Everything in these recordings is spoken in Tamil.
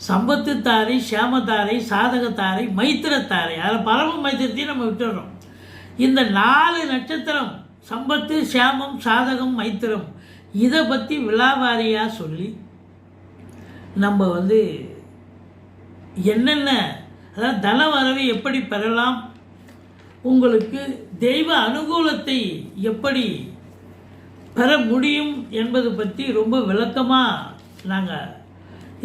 சம்பத்து தாரை சாதகத்தாரை மைத்திரத்தாரை. அதில் பரம மைத்திரத்தையும் நம்ம விட்டுடுறோம் இந்த நாலு நட்சத்திரம் சம்பத்து சேமம் சாதகம் மைத்திரம் இதை பற்றி விழாவாரியாக சொல்லி நம்ம வந்து என்னென்ன அதாவது தன வரவை எப்படி பெறலாம் உங்களுக்கு தெய்வ அனுகூலத்தை எப்படி பெற முடியும் என்பது பற்றி ரொம்ப விளக்கமாக நாங்கள்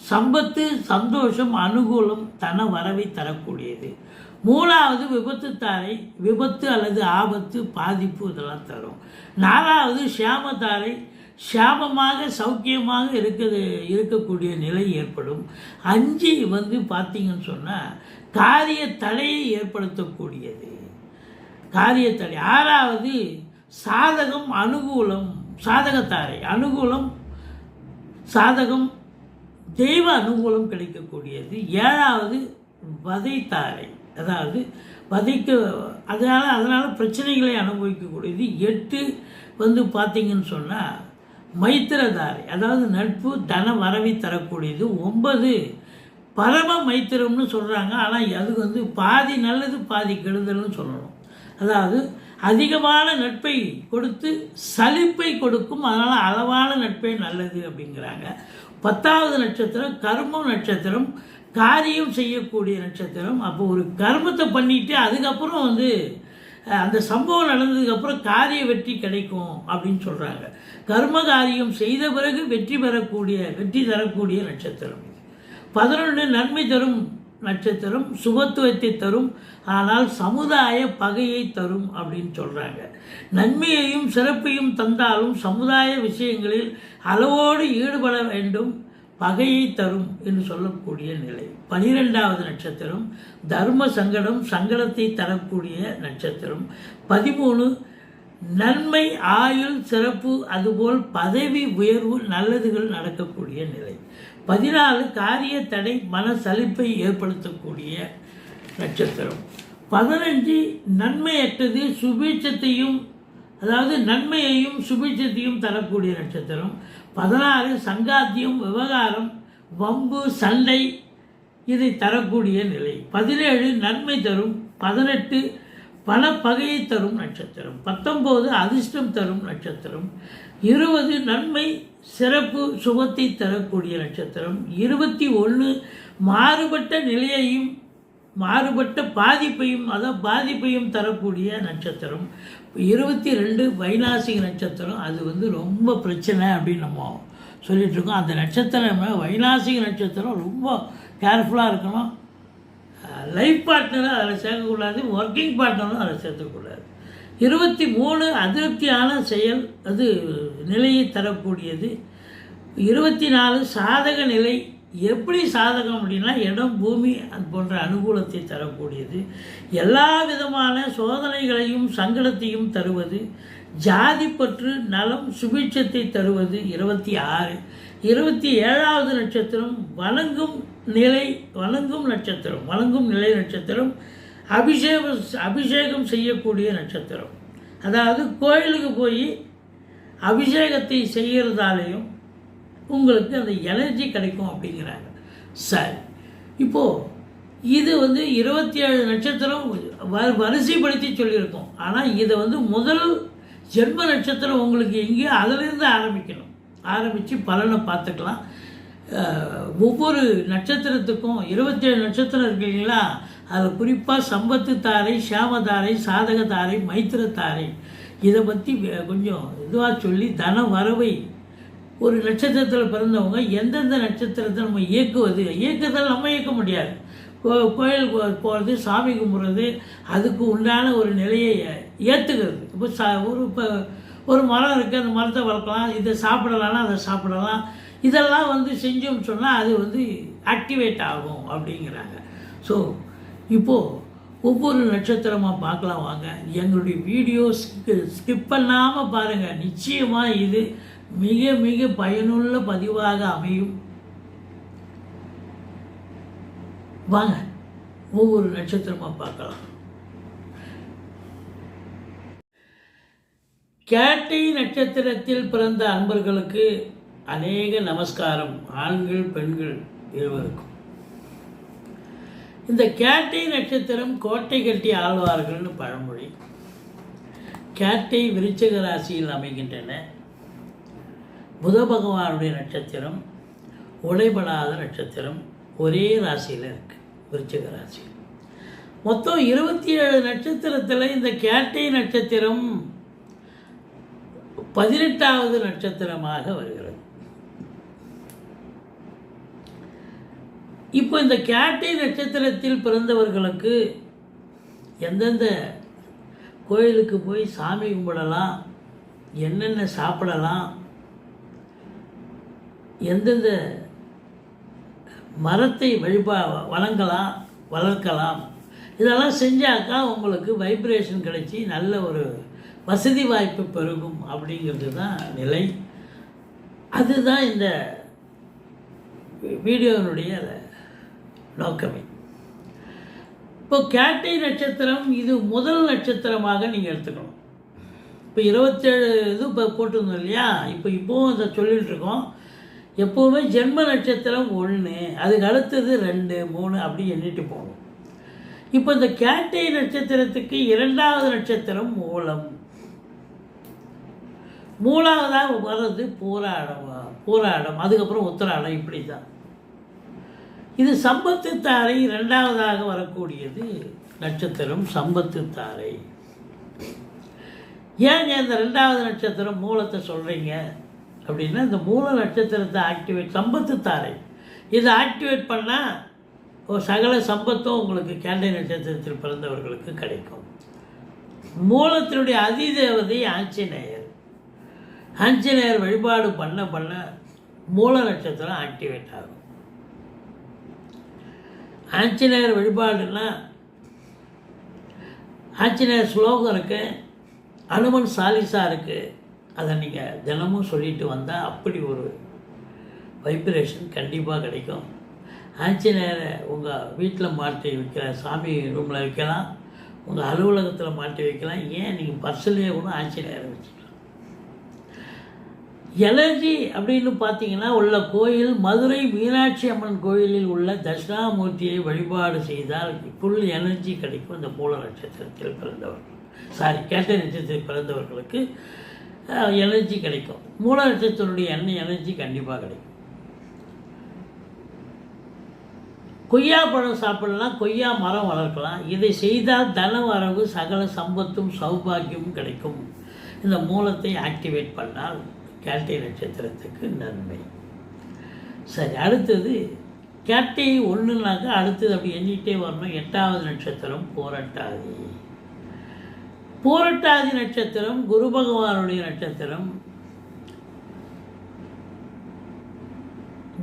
சம்பத்து சந்தோஷம் அனுகூலம் தன வரவை தரக்கூடியது. மூணாவது விபத்து தாரை விபத்து அல்லது ஆபத்து பாதிப்பு இதெல்லாம் தரும். நாலாவது ஷியாமத்தாரை சாபமாக சௌக்கியமாக இருக்கிறது இருக்கக்கூடிய நிலை ஏற்படும். அஞ்சு வந்து பார்த்தீங்கன்னு சொன்னால் காரிய தடையை ஏற்படுத்தக்கூடியது. காரியத்தடை ஆறாவது சாதகம் அனுகூலம் சாதகத்தாரை. அனுகூலம் சாதகம் தெய்வ அனுகூலம் கிடைக்கக்கூடியது ஏழாவது வதைத்தாரை. அதாவது வதைக்க அதனால் அதனால் பிரச்சனைகளை அனுபவிக்கக்கூடியது. எட்டு வந்து பார்த்திங்கன்னு சொன்னால் மைத்திரதாரை அதாவது நட்பு தன வரவை தரக்கூடியது. ஒன்பது பரம மைத்திரம்னு சொல்கிறாங்க ஆனால் அது வந்து பாதி நல்லது பாதி கெடுதல்னு சொல்லணும். அதாவது அதிகமான நட்பை கொடுத்து சலிப்பை கொடுக்கும். அதனால் அளவான நட்பே நல்லது அப்படிங்கிறாங்க. பத்தாவது நட்சத்திரம் கர்மம் நட்சத்திரம் காரியம் செய்யக்கூடிய நட்சத்திரம். அப்போ ஒரு கர்மத்தை பண்ணிட்டு அதுக்கப்புறம் வந்து அந்த சம்பவம் நடந்ததுக்கப்புறம் காரிய வெற்றி கிடைக்கும் அப்படின்னு சொல்கிறாங்க கர்ம காரியம் செய்த பிறகு வெற்றி பெறக்கூடிய வெற்றி தரக்கூடிய நட்சத்திரம் இது. பதினொன்று நன்மை தரும் நட்சத்திரம் சுபத்துவத்தை தரும் ஆனால் சமுதாய பகையை தரும் அப்படின்னு சொல்கிறாங்க நன்மையையும் சிறப்பையும் தந்தாலும் சமுதாய விஷயங்களில் அளவோடு ஈடுபட வேண்டும் பகையை தரும் என்று சொல்லக்கூடிய நிலை. பனிரெண்டாவது நட்சத்திரம் தர்ம சங்கடம் சங்கடத்தை தரக்கூடிய நட்சத்திரம். பதிமூணு நன்மை ஆயுள் சிறப்பு அதுபோல் பதவி உயர்வு நல்லதுகள் நடக்கக்கூடிய நிலை. பதினாலு காரிய தடை மன சலிப்பை ஏற்படுத்தக்கூடிய நட்சத்திரம். பதினஞ்சு நன்மையற்றது சுபீட்சத்தையும் அதாவது நன்மையையும் சுபீட்சத்தையும் தரக்கூடிய நட்சத்திரம். பதினாறு சங்காத்தியம் விவகாரம் வம்பு சண்டை இதை தரக்கூடிய நிலை. பதினேழு நன்மை தரும். பதினெட்டு பல பகையை தரும் நட்சத்திரம். பத்தொம்போது அதிர்ஷ்டம் தரும் நட்சத்திரம். இருபது நன்மை சிறப்பு சுகத்தை தரக்கூடிய நட்சத்திரம். இருபத்தி ஒன்று மாறுபட்ட நிலையையும் மாறுபட்ட பாதிப்பையும் அதான் பாதிப்பையும் தரக்கூடிய நட்சத்திரம். இருபத்தி ரெண்டு வைநாசிக நட்சத்திரம். அது வந்து ரொம்ப பிரச்சனை அப்படின்னு நம்ம சொல்லிகிட்ருக்கோம் அந்த நட்சத்திரம் வைநாசிக நட்சத்திரம் ரொம்ப கேர்ஃபுல்லாக இருக்கணும். லைஃப் பார்ட்னரும் அதில் சேர்க்கக்கூடாது ஒர்க்கிங் பார்ட்னரும் அதில் சேர்த்துக்கூடாது இருபத்தி மூணு அதிருப்தியான செயல் அது நிலையை தரக்கூடியது. இருபத்தி நாலு சாதக நிலை எப்படி சாதகம் அப்படின்னா இடம் பூமி அது போன்ற அனுகூலத்தை தரக்கூடியது. எல்லா விதமான சோதனைகளையும் சங்கடத்தையும் தருவது. ஜாதி பற்று நலம் சுபிட்சத்தை தருவது. இருபத்தி ஆறு. இருபத்தி ஏழாவது நட்சத்திரம் வணங்கும் நிலை வணங்கும் நட்சத்திரம் வணங்கும் நிலை நட்சத்திரம் அபிஷேகம் அபிஷேகம் செய்யக்கூடிய நட்சத்திரம். அதாவது கோயிலுக்கு போய் அபிஷேகத்தை செய்கிறதாலையும் உங்களுக்கு அந்த எனர்ஜி கிடைக்கும் அப்படிங்கிறாங்க. சரி. இப்போது இது வந்து இருபத்தி ஏழு நட்சத்திரம் வ வரிசைப்படுத்தி சொல்லியிருக்கோம். ஆனால் இதை வந்து முதல் ஜென்ம நட்சத்திரம் உங்களுக்கு எங்கேயோ அதிலிருந்து ஆரம்பிக்கணும். ஆரம்பித்து பலனை பார்த்துக்கலாம். ஒவ்வொரு நட்சத்திரத்துக்கும் இருபத்தேழு நட்சத்திரம் இருக்கு இல்லைங்களா அதில் குறிப்பாக சம்பத்து தாரை சாமதாரை சாதக தாரை மைத்திர தாரை. இதை பற்றி கொஞ்சம் இதுவாக சொல்லி தன வரவை ஒரு நட்சத்திரத்தில் பிறந்தவங்க எந்தெந்த நட்சத்திரத்தை நம்ம இயக்குவது? இயக்கத்தில் நம்ம இயக்க முடியாது. கோ- கோயில் போகிறது சாமி கும்பிட்றது அதுக்கு உண்டான ஒரு நிலையை ஏற்றுக்கிறது இப்போ சா ஒரு இப்போ ஒரு மரம் இருக்குது அந்த மரத்தை வளர்க்கலாம். இதை சாப்பிடலாம்னா அதை சாப்பிடலாம். இதெல்லாம் வந்து செஞ்சோம்னு சொன்னால் அது வந்து ஆக்டிவேட் ஆகும் அப்படிங்கிறாங்க. ஸோ இப்போது ஒவ்வொரு நட்சத்திரமாக பார்க்கலாம் வாங்க. எங்களுடைய வீடியோ ஸ்கிப் பண்ணாமல் பாருங்கள் நிச்சயமாக இது மிக மிக பயனுள்ள பதிவாக அமையும். வாங்க ஒவ்வொரு நட்சத்திரமாக பார்க்கலாம். கேட்டை நட்சத்திரத்தில் பிறந்த அன்பர்களுக்கு அநேக நமஸ்காரம் ஆண்கள் பெண்கள் இருவருக்கும். இந்த கேட்டை நட்சத்திரம் கோட்டை கட்டி ஆழ்வார்கள்னு பழமொழி. கேட்டை விருச்சக ராசியில் அமைகின்றன. புத பகவானுடைய நட்சத்திரம் உடைபடாத நட்சத்திரம் ஒரே ராசியில் இருக்குது விருச்சக ராசி மொத்தம் இருபத்தி ஏழு நட்சத்திரத்தில் இந்த கேட்டை நட்சத்திரம் பதினெட்டாவது நட்சத்திரமாக வருகிறது. இப்போ இந்த கேட்டை நட்சத்திரத்தில் பிறந்தவர்களுக்கு எந்தெந்த கோயிலுக்கு போய் சாமி கும்பிடலாம் என்னென்ன சாப்பிடலாம் எந்தெந்த மரத்தை வழிபா வளங்கலாம் வளர்க்கலாம் இதெல்லாம் செஞ்சாக்கா உங்களுக்கு வைப்ரேஷன் கிடைச்சி நல்ல ஒரு வசதி வாய்ப்பு பெருகும் அப்படிங்கிறது தான் நிலை. அதுதான் இந்த வீடியோனுடைய நோக்கமே. இப்போ கேட்டை நட்சத்திரம் இது முதல் நட்சத்திரமாக நீங்கள் எடுத்துக்கணும். இப்போ இருபத்தேழு இது இப்போ போட்டிருந்தோம் இல்லையா? இப்போ இப்போவும் அதை சொல்லிகிட்ருக்கோம் எப்போவுமே ஜென்ம நட்சத்திரம் ஒன்று அதுக்கு அடுத்தது ரெண்டு மூணு அப்படி எண்ணிட்டு போகணும். இப்போ இந்த கேட்டை நட்சத்திரத்துக்கு இரண்டாவது நட்சத்திரம் மூலம். மூணாவதாக வர்றது பூராடம் பூராடம் அதுக்கப்புறம் உத்தராடம் இப்படி தான் இது சம்பத்து தாரை இரண்டாவதாக வரக்கூடியது நட்சத்திரம் சம்பத்து தாரை ஏங்க இந்த ரெண்டாவது நட்சத்திரம் மூலத்தை சொல்கிறீங்க அப்படின்னா இந்த மூல நட்சத்திரத்தை ஆக்டிவேட் சம்பத்து தாரை இதை ஆக்டிவேட் பண்ணால் ஒரு சகல சம்பத்தும் உங்களுக்கு கேண்டை நட்சத்திரத்தில் பிறந்தவர்களுக்கு கிடைக்கும். மூலத்தினுடைய அதிதேவதை ஆஞ்சநேயர். ஆஞ்சநேயர் வழிபாடு பண்ண பண்ண மூல நட்சத்திரம் ஆக்டிவேட் ஆகும். ஆஞ்சநேயர் வழிபாடுன்னா ஆஞ்சநேயர் ஸ்லோகம் இருக்குது அனுமன் சாலிசா இருக்குது அதை நீங்கள் தினமும் சொல்லிட்டு வந்தால் அப்படி ஒரு வைப்ரேஷன் கண்டிப்பாக கிடைக்கும். ஆஞ்சநேயரை உங்கள் வீட்டில் மாட்டி வைக்கிற சாமி ரூமில் வைக்கலாம் உங்கள் அலுவலகத்தில் மாட்டி வைக்கலாம். ஏன்? நீங்கள் பர்ஸ்லேயே கூட ஆஞ்சநேயரை வச்சுக்கலாம். எலர்ஜி அப்படின்னு பார்த்தீங்கன்னா உள்ள கோயில் மதுரை மீனாட்சி அம்மன் கோயிலில் உள்ள தட்சிணாமூர்த்தியை வழிபாடு செய்தால் ஃபுல் எனர்ஜி கிடைக்கும். இந்த மூல நட்சத்திரத்தில் பிறந்தவர்கள் சாரி கேட்ட நட்சத்திரத்தில் பிறந்தவர்களுக்கு எனர்ஜி கிடைக்கும். மூல நட்சத்திரத்தினுடைய எண்ணெய் எனர்ஜி கண்டிப்பாக கிடைக்கும். கொய்யா பழம் சாப்பிடலாம் கொய்யா மரம் வளர்க்கலாம். இதை செய்தால் தன வரவு சகல சம்பத்தும் சௌபாகியமும் கிடைக்கும். இந்த மூலத்தை ஆக்டிவேட் பண்ணால் கேட்டை நட்சத்திரத்துக்கு நன்மை. சரி அடுத்தது கேட்டை ஒன்றுனாக்கா அடுத்தது அப்படி எண்ணிகிட்டே வரணும். எட்டாவது நட்சத்திரம் போரட்டாதி. பூரட்டாதி நட்சத்திரம் குரு பகவானுடைய நட்சத்திரம்.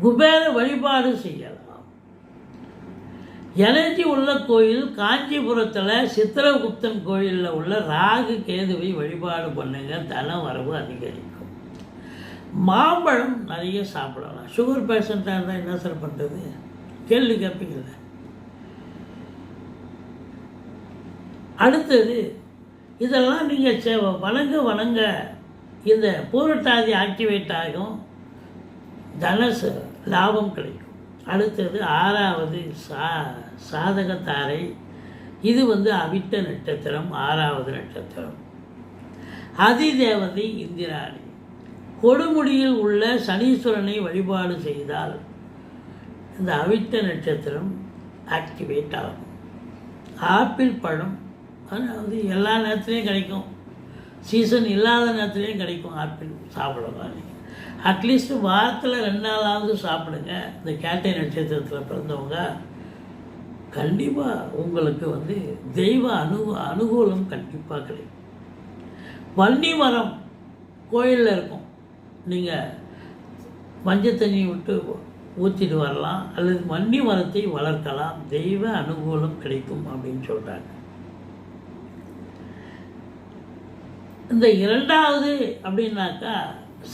குபேர வழிபாடு செய்யலாம். எனர்ஜி உள்ள கோயில் காஞ்சிபுரத்தில் சித்திரகுப்தன் கோயிலில் உள்ள ராகு கேதுவை வழிபாடு பண்ணுங்க. தன வரவு அதிகரிக்கும். மாம்பழம் நிறைய சாப்பிடலாம். சுகர் பேஷண்ட்டாக இருந்தால் என்ன சார் பண்ணுறது கேள்வி கேட்பீங்கள அடுத்தது இதெல்லாம் நீங்கள் சே வணங்க வணங்க இந்த பூரட்டாதி ஆக்டிவேட் ஆகும். தனசு லாபம் கிடைக்கும். அடுத்தது ஆறாவது சா சாதகத்தாரை இது வந்து அவிட்ட நட்சத்திரம் ஆறாவது நட்சத்திரம். அதிதேவதை இந்திராணி. கொடுமுடியில் உள்ள சனீஸ்வரனை வழிபாடு செய்தால் இந்த அவித்த நட்சத்திரம் ஆக்டிவேட் ஆகும். ஆப்பிள் பழம் அதாவது எல்லா நேரத்துலேயும் கிடைக்கும். சீசன் இல்லாத நேரத்துலேயும் கிடைக்கும் ஆப்பிள் சாப்பிடலாம் நீங்கள் அட்லீஸ்ட் வாரத்தில் ரெண்டு நாளாவது சாப்பிடுங்க. இந்த கேட்டை நட்சத்திரத்தில் பிறந்தவங்க கண்டிப்பாக உங்களுக்கு வந்து தெய்வ அனு அனுகூலம் கண்டிப்பாக கிடைக்கும். வன்னி மரம் கோயிலில் இருக்கும். நீங்கள் மஞ்சள் விட்டு ஊற்றிட்டு வரலாம் அல்லது வன்னி மரத்தை வளர்க்கலாம். தெய்வ அனுகூலம் கிடைக்கும் அப்படின்னு சொல்கிறாங்க இந்த இரண்டாவது அப்படின்னாக்கா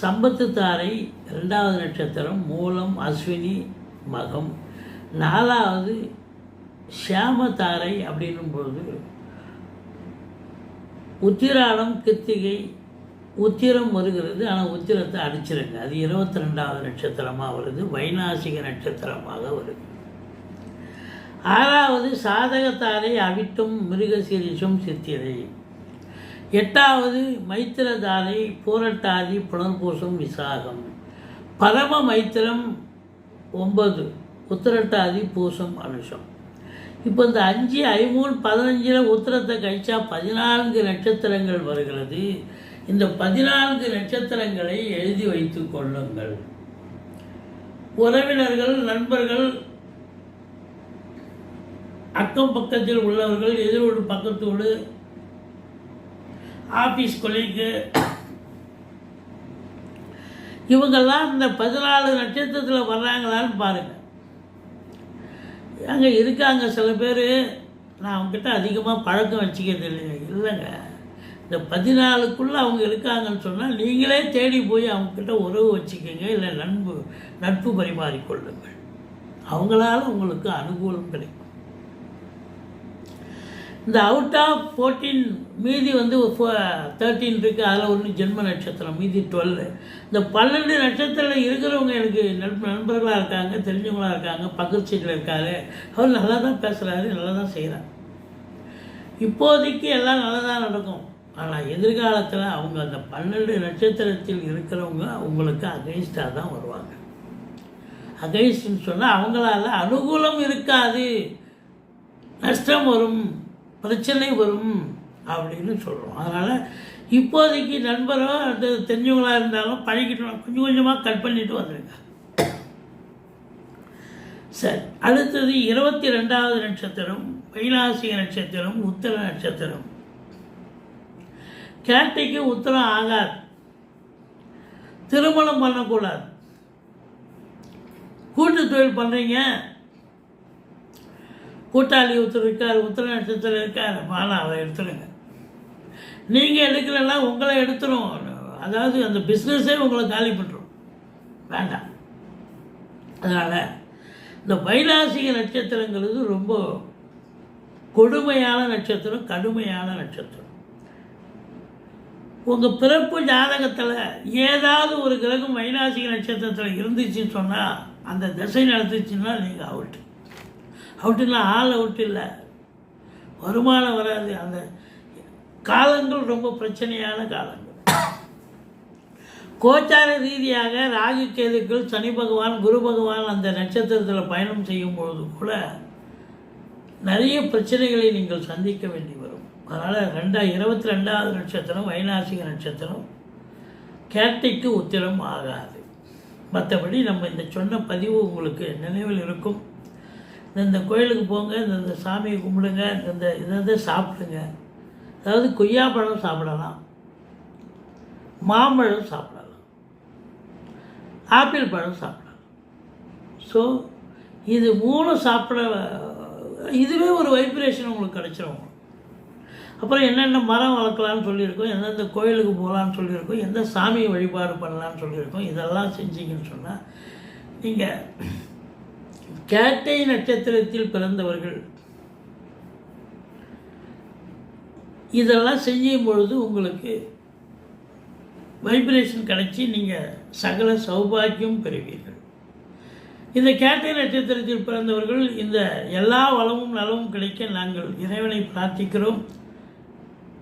சம்பத்து தாரை ரெண்டாவது நட்சத்திரம் மூலம் அஸ்வினி மகம். நாலாவது ஷியாம தாரை அப்படின்னும் பொழுது உத்திராடம் கிருத்திகை உத்திரம் வருகிறது ஆனால் உத்திரத்தை அடிச்சிருங்க. அது இருபத்தி ரெண்டாவது நட்சத்திரமாக வருது வைநாசிக நட்சத்திரமாக வருது. ஆறாவது சாதகத்தாரை அவிட்டும் மிருகசீரிஷம் சித்திரை. எட்டாவது மைத்திரதாரை பூரட்டாதி புனர்பூசம் விசாகம். பரம மைத்திரம் ஒன்பது உத்திரட்டாதி பூசம் அனுஷம். இப்போ இந்த அஞ்சு ஐமூணு பதினஞ்சில் உத்திரத்தை கழிச்சா பதினான்கு நட்சத்திரங்கள் வருகிறது. இந்த பதினான்கு நட்சத்திரங்களை எழுதி வைத்து கொள்ளுங்கள். உறவினர்கள் நண்பர்கள் அக்கம் பக்கத்தில் உள்ளவர்கள் எதிரோடு பக்கத்தோடு ஆஃபீஸ் கொலைக்கு. இவங்கெல்லாம் இந்த பதினாலு நட்சத்திரத்தில் வர்றாங்களான்னு பாருங்கள் அங்கே இருக்காங்க சில பேர். நான் அவங்ககிட்ட அதிகமாக பழக்கம் வச்சுக்கிறது இல்லைங்க. இல்லைங்க. இந்த பதினாலுக்குள்ளே அவங்க இருக்காங்கன்னு சொன்னால் நீங்களே தேடி போய் அவங்கக்கிட்ட உறவு வச்சுக்கோங்க இல்லை நண்பு நட்பு பரிமாறிக்கொள்ளுங்கள். அவங்களால உங்களுக்கு அனுகூலம் கிடைக்கும். இந்த அவுட் ஆஃப் ஃபோர்டீன் மீதி வந்து தேர்ட்டீன் இருக்குது அதில் ஒன்று ஜென்ம நட்சத்திரம் மீதி டுவெல் இந்த பன்னெண்டு நட்சத்திரத்தில் இருக்கிறவங்க எனக்கு நட்பு நண்பர்களாக இருக்காங்க தெரிஞ்சவங்களாக இருக்காங்க பக்கத்து சீட்டில் இருக்காரு. அவர் நல்லா தான் பேசுகிறாரு நல்லா தான் செய்கிறார் இப்போதைக்கு எல்லாம் நல்லா தான் நடக்கும். ஆனால் எதிர்காலத்தில் அவங்க அந்த பன்னெண்டு நட்சத்திரத்தில் இருக்கிறவங்க உங்களுக்கு அகைன்ஸ்டாக தான் வருவாங்க. அகைன்ஸ்ட்னு சொன்னால் அவங்களால அனுகூலம் இருக்காது. நஷ்டம் வரும் பிரச்சனை வரும் அப்படின்னு சொல்கிறோம் அதனால் இப்போதைக்கு நண்பரோ அது தெரிஞ்சவங்களாக இருந்தாலும் பழகிட்டு கொஞ்சம் கொஞ்சமாக கட் பண்ணிட்டு வந்துருங்க. சரி அடுத்தது இருபத்தி ரெண்டாவது நட்சத்திரம் வைலாசிக நட்சத்திரம் உத்தர நட்சத்திரம். கேட்டிக்கு உத்தரம் ஆகாது. திருமணம் பண்ணக்கூடாது. கூட்டு தொழில் பண்ணுறீங்க கூட்டாளி ஒருத்தர் இருக்கார் உத்தர நட்சத்திரம் இருக்கார். ஆனால் அவரை எடுத்துருங்க. நீங்கள் எடுக்கலைன்னா உங்களை எடுத்துரும். அதாவது அந்த பிஸ்னஸே உங்களை காலி பண்ணுறோம் வேண்டாம். அதனால் இந்த வைராசிக நட்சத்திரங்கிறது ரொம்ப கொடுமையான நட்சத்திரம் கடுமையான நட்சத்திரம். உங்கள் பிறப்பு ஜாதகத்தில் ஏதாவது ஒரு கிரகம் வைநாசிக நட்சத்திரத்தில் இருந்துச்சுன்னு சொன்னால் அந்த திசை நடந்துச்சுன்னா நீங்கள் அவுட்டு அவுட்டுன்னா ஆள் அவுட் இல்லை. வருமானம் வராது. அந்த காலங்கள் ரொம்ப பிரச்சனையான காலங்கள். கோச்சார ரீதியாக ராகு கேதுக்கள் சனி பகவான் குரு பகவான் அந்த நட்சத்திரத்தில் பயணம் செய்யும் பொழுது கூட நிறைய பிரச்சனைகளை நீங்கள் சந்திக்க வேண்டி வரும். அதனால் ரெண்டா இருபத்தி ரெண்டாவது நட்சத்திரம் வைநாசிக நட்சத்திரம். கேட்டைக்கு உத்திரம் ஆகாது. மற்றபடி நம்ம இந்த சொன்ன பதிவு உங்களுக்கு நினைவில் இருக்கும். இந்த கோயிலுக்கு போங்க இந்த சாமியை கும்பிடுங்க இந்த இதை சாப்பிடுங்க. அதாவது கொய்யாப்பழம் சாப்பிடலாம். மாம்பழம் சாப்பிடலாம். ஆப்பிள் பழம் சாப்பிடலாம். ஸோ இது மூணு சாப்பிட இதுவே ஒரு வைப்ரேஷன் உங்களுக்கு கிடச்சிரும். அப்புறம் என்னென்ன மரம் வளர்க்கலான்னு சொல்லியிருக்கோம் எந்தெந்த கோயிலுக்கு போகலான்னு சொல்லியிருக்கோம் எந்த சாமியை வழிபாடு பண்ணலான்னு சொல்லியிருக்கோம் இதெல்லாம் செஞ்சீங்கன்னு சொன்னால் நீங்கள் கேட்டை நட்சத்திரத்தில் பிறந்தவர்கள் இதெல்லாம் செய்யும் பொழுது உங்களுக்கு வைப்ரேஷன் கிடைச்சி நீங்கள் சகல சௌபாக்கியம் பெறுவீர்கள். இந்த கேட்டை நட்சத்திரத்தில் பிறந்தவர்கள் இந்த எல்லா வளமும் நலமும் கிடைக்க நாங்கள் இறைவனை பிரார்த்திக்கிறோம்.